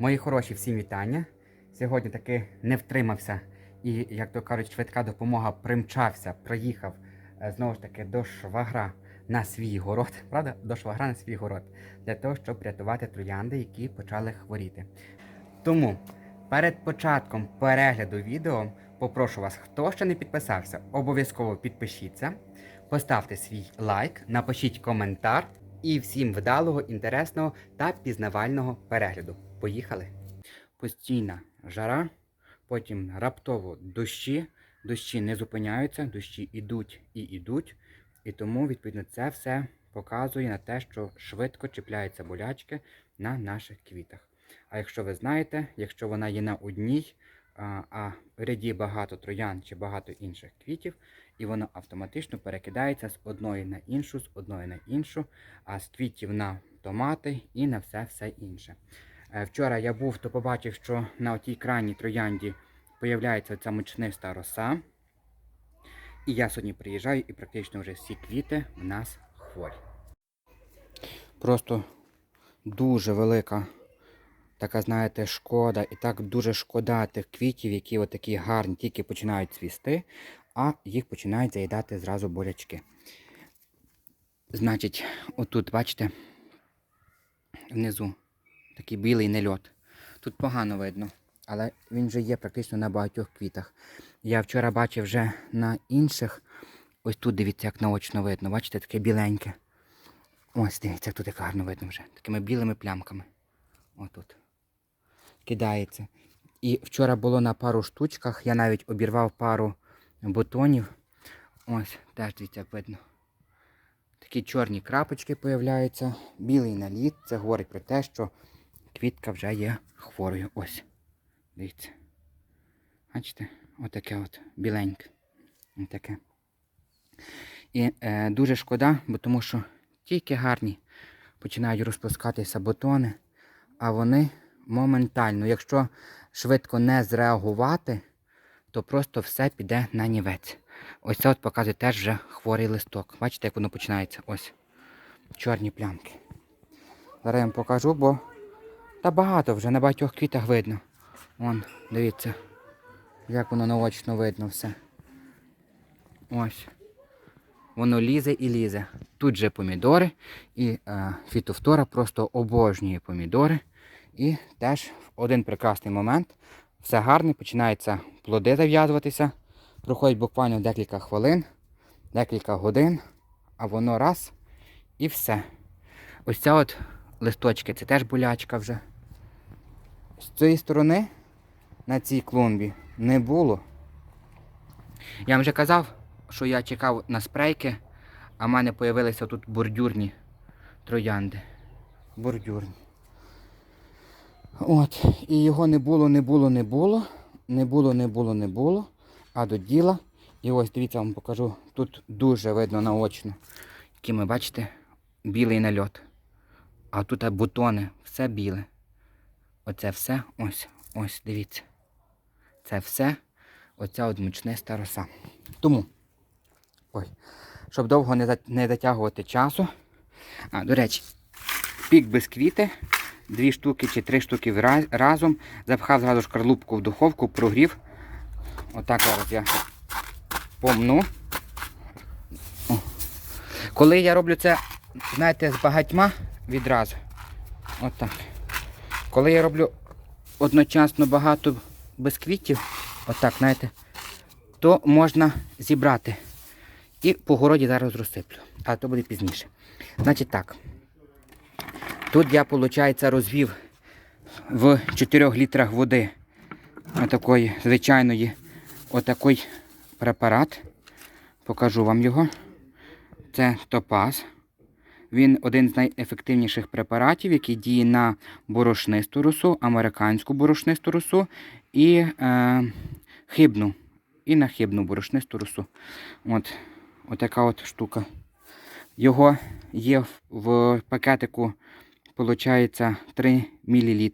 Мої хороші, всім вітання. Сьогодні таки не втримався і, як то кажуть, швидка допомога примчався, приїхав е, знову ж таки до швагра на свій город, правда? До швагра на свій город, для того, щоб рятувати троянди, які почали хворіти. Тому перед початком перегляду відео попрошу вас, хто ще не підписався, обов'язково підпишіться, поставте свій лайк, напишіть коментар і всім вдалого, інтересного та пізнавального перегляду. Поїхали! Постійна жара, потім раптово дощі, дощі не зупиняються, дощі ідуть і ідуть. І тому, відповідно, це все показує на те, що швидко чіпляються болячки на наших квітах. А якщо ви знаєте, якщо вона є на одній, а, а в ряді багато троян чи багато інших квітів, і воно автоматично перекидається з одної на іншу, з одної на іншу, а з квітів на томати і на все все інше. Е, Вчора я був, то побачив, що на отій крайній троянді появляється ця мучниста роса. І я сьогодні приїжджаю і практично вже всі квіти в нас хворі. Просто дуже велика така, знаєте, шкода. І так дуже шкода тих квітів, які отакі гарні, тільки починають цвісти, а їх починають заїдати зразу болячки. Значить, отут, бачите, внизу такий білий нельот. Тут погано видно, але він вже є практично на багатьох квітах. Я вчора бачив вже на інших. Ось тут дивіться, як наочно видно. Бачите, таке біленьке. Ось дивіться, тут як гарно видно вже. Такими білими плямками. Отут. Кидається. І вчора було на пару штучках. Я навіть обірвав пару бутонів. Ось, теж дивіться, як видно. Такі чорні крапочки появляються. Білий наліт. Це говорить про те, що квітка вже є хворою. Ось. Дивіться. Бачите? Отаке от біленьке. Отаке. І е, дуже шкода, бо тому що тільки гарні починають розпускатися бутони, а вони моментально, якщо швидко не зреагувати, то просто все піде на нівець. Ось це от показує теж вже хворий листок. Бачите, як воно починається? Ось. Чорні плямки. Зараз я вам покажу, бо та багато вже на багатьох квітах видно. Вон, дивіться, як воно наочно видно все. Ось. Воно лізе і лізе. Тут же помідори, і е, фітофтора просто обожнює помідори. І теж в один прекрасний момент все гарне, починаються плоди зав'язуватися. Проходить буквально декілька хвилин, декілька годин, а воно раз і все. Ось ця от листочки, це теж болячка вже. З цієї сторони на цій клумбі не було. Я вам вже казав, що я чекав на спрейки, а в мене з'явилися тут бордюрні троянди. Бордюрні. От, і його не було, не було, не було. Не було, не було, не було. А до діла. І ось дивіться, вам покажу. Тут дуже видно наочно. Який ми бачите, білий нальот. А тут бутони, все біле. Оце все, ось, ось, дивіться. Це все, оця от мучниста роса. Тому, ой, щоб довго не, затягувати часу. А, до речі, пік бісквіти, дві штуки чи три штуки разом. Запхав зразу шкарлупку в духовку, прогрів. Отак зараз я помну. О. Коли я роблю це, знаєте, з багатьма відразу. Отак. Коли я роблю одночасно багато бисквітів, отак, знаєте, то можна зібрати. І по городі зараз розсиплю. А то буде пізніше. Значить так. Тут я, виходить, розвів в 4 літрах води отакої звичайної отакий препарат. Покажу вам його. Це топаз. Він один з найефективніших препаратів, який діє на борошнисту росу, американську борошнисту росу і е, хибну. І на хибну борошнисту росу. От, отака от штука. Його є в пакетику, виходить, 3 мл.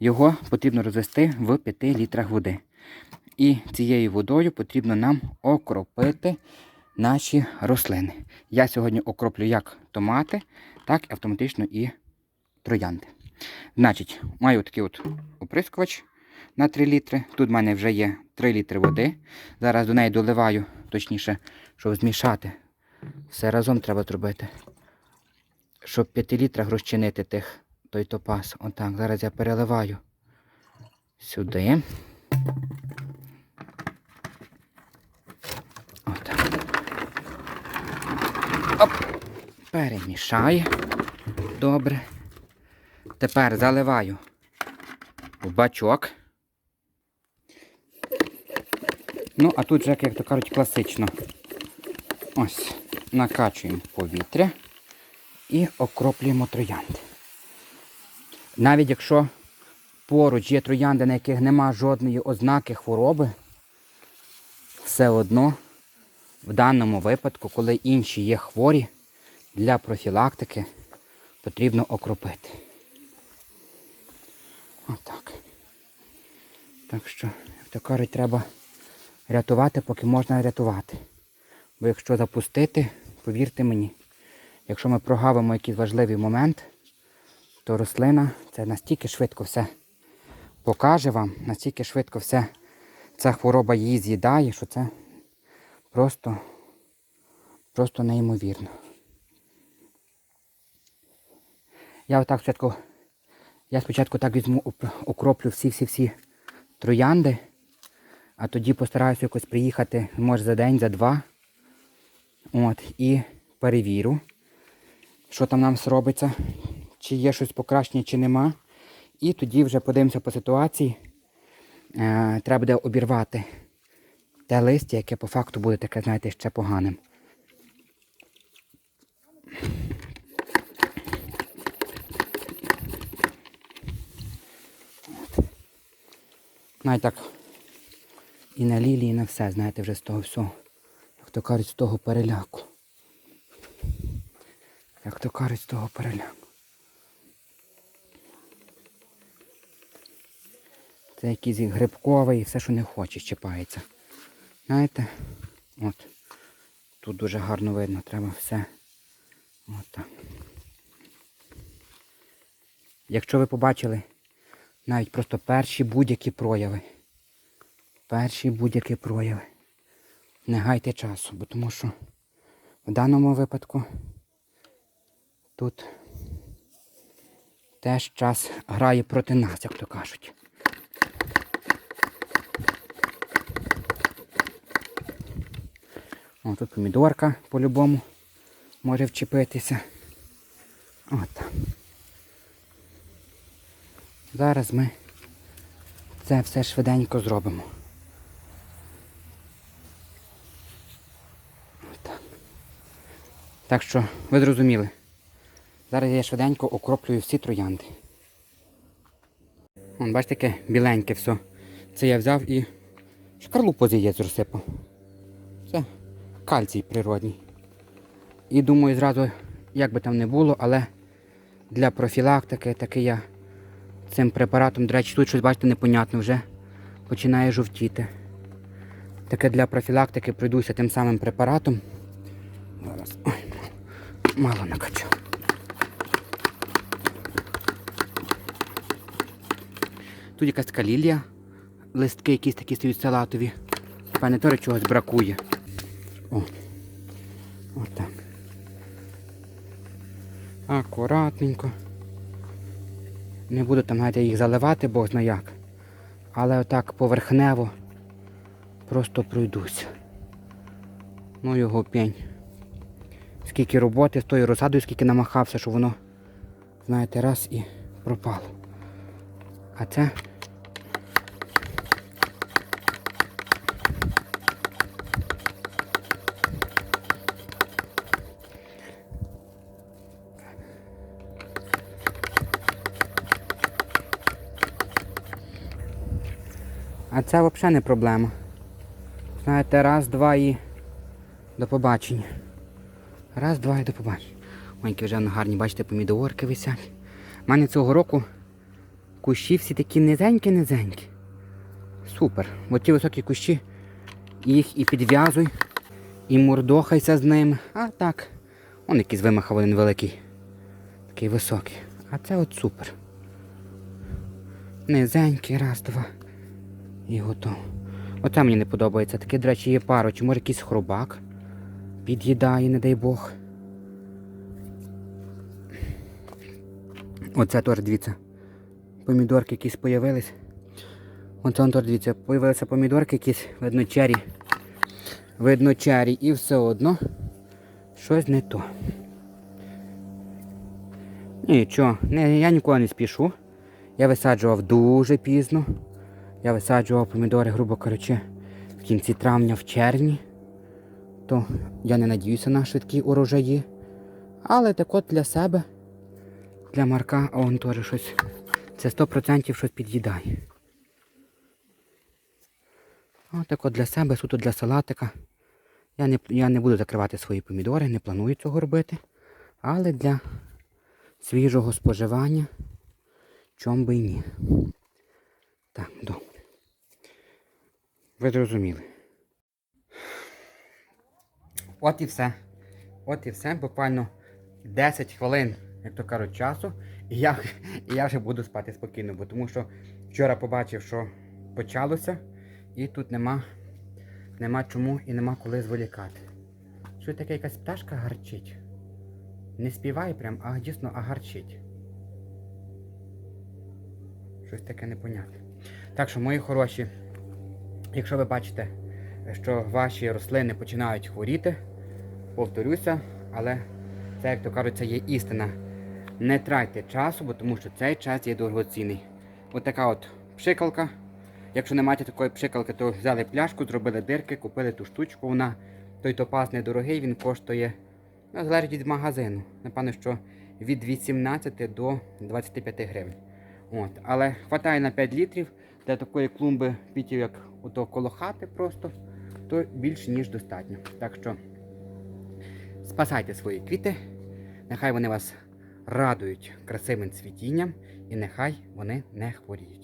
Його потрібно розвести в 5 літрах води. І цією водою потрібно нам окропити наші рослини. Я сьогодні окроплю як томати, так і автоматично і троянди. Значить, маю такий от оприскувач на 3 літри. Тут в мене вже є 3 літри води. Зараз до неї доливаю, точніше, щоб змішати. Все разом треба зробити. Щоб 5 літрах розчинити тих, той топаз. Отак, зараз я переливаю сюди. Отак. Оп. Перемішаю. Добре. Тепер заливаю в бачок. Ну, а тут же, як то кажуть, класично. Ось, накачуємо повітря і окроплюємо троянди. Навіть якщо поруч є троянди, на яких нема жодної ознаки хвороби, все одно в даному випадку, коли інші є хворі, для профілактики потрібно окропити. Отак. Так що, як то кажуть, треба рятувати, поки можна рятувати. Бо якщо запустити, повірте мені, якщо ми прогавимо якийсь важливий момент, то рослина це настільки швидко все покаже вам, настільки швидко все ця хвороба її з'їдає, що це просто, просто неймовірно. Я отак спочатку, я спочатку так візьму, окроплю всі-всі-всі троянди, а тоді постараюся якось приїхати, може за день, за два. От, і перевірю, що там нам робиться, чи є щось покращення, чи нема. І тоді вже подивимося по ситуації. Е, треба буде обірвати те листя, яке по факту буде таке, знаєте, ще поганим. Навіть так і на лілії, і на все, знаєте, вже з того всього. Як то кажуть, з того переляку. Як то кажуть, з того переляку. Це якийсь грибковий, все, що не хоче, щепається. Знаєте? От. Тут дуже гарно видно, треба все. От так. Якщо ви побачили навіть просто перші будь-які прояви. Перші будь-які прояви. Не гайте часу, бо тому що в даному випадку тут теж час грає проти нас, як то кажуть. О, тут помідорка по-любому може вчепитися. От. Зараз ми це все швиденько зробимо. Так. так що, ви зрозуміли. Зараз я швиденько окроплюю всі троянди. Вон, бачите, таке біленьке все. Це я взяв і шкарлупу з розсипав. Це кальцій природній. І думаю, зразу, як би там не було, але для профілактики таки я цим препаратом, до речі, тут щось, бачите, непонятно вже починає жовтіти. Таке для профілактики пройдуся тим самим препаратом. Зараз. Ой, мало накачу. Тут якась така лілія. Листки якісь такі стають салатові. Певне, теж чогось бракує. О. Отак. Акуратненько. Не буду там навіть їх заливати, бо зна як. Але отак поверхнево просто пройдусь. Ну його пень. Скільки роботи з тою розсадою, скільки намахався, що воно, знаєте, раз і пропало. А це А це взагалі не проблема. Знаєте, раз, два і до побачення. Раз, два і до побачення. Які вже гарні, бачите, помідорки висять. У мене цього року кущі всі такі низенькі-низенькі. Супер. От ті високі кущі, їх і підв'язуй, і мурдохайся з ними. А так. Он якийсь вимахав один великий. Такий високий. А це от супер. Низенький, раз, два. І готово. Оце мені не подобається. Таке, до речі, є пару. Чи може якийсь хробак під'їдає, не дай Бог. Оце теж дивіться. Помідорки якісь появились. Оце теж дивіться, появилися помідорки якісь, видно чері. Видно чері і все одно щось не то. Нічого, я ніколи не спішу. Я висаджував дуже пізно. Я висаджував помідори, грубо кажучи, в кінці травня, в червні. То я не надіюся на швидкі урожаї. Але так от для себе, для Марка, а он теж щось. Це 100% щось під'їдає. Отак от для себе, суто для салатика. Я не, я не буду закривати свої помідори, не планую цього робити. Але для свіжого споживання чом би і ні. Так, добре. Ви зрозуміли. От і все. От і все. Буквально 10 хвилин, як то кажуть, часу. І я, і я вже буду спати спокійно, бо тому що вчора побачив, що почалося, і тут нема, нема чому і нема коли зволікати. Що таке якась пташка гарчить? Не співає прям, а дійсно а гарчить. Щось таке непонятне. Так що, мої хороші, якщо ви бачите, що ваші рослини починають хворіти, повторюся, але це, як то кажуть, це є істина. Не тратьте часу, бо тому що цей час є дорогоцінний. От така от пшикалка. Якщо не маєте такої пшикалки, то взяли пляшку, зробили дирки, купили ту штучку. Вона той топаз недорогий, він коштує, ну, залежить від магазину. Напевно, що від 18 до 25 гривень. От. Але хватає на 5 літрів для такої клумби квітів, як ото коло хати просто, то більше ніж достатньо. Так що спасайте свої квіти, нехай вони вас радують красивим цвітінням і нехай вони не хворіють.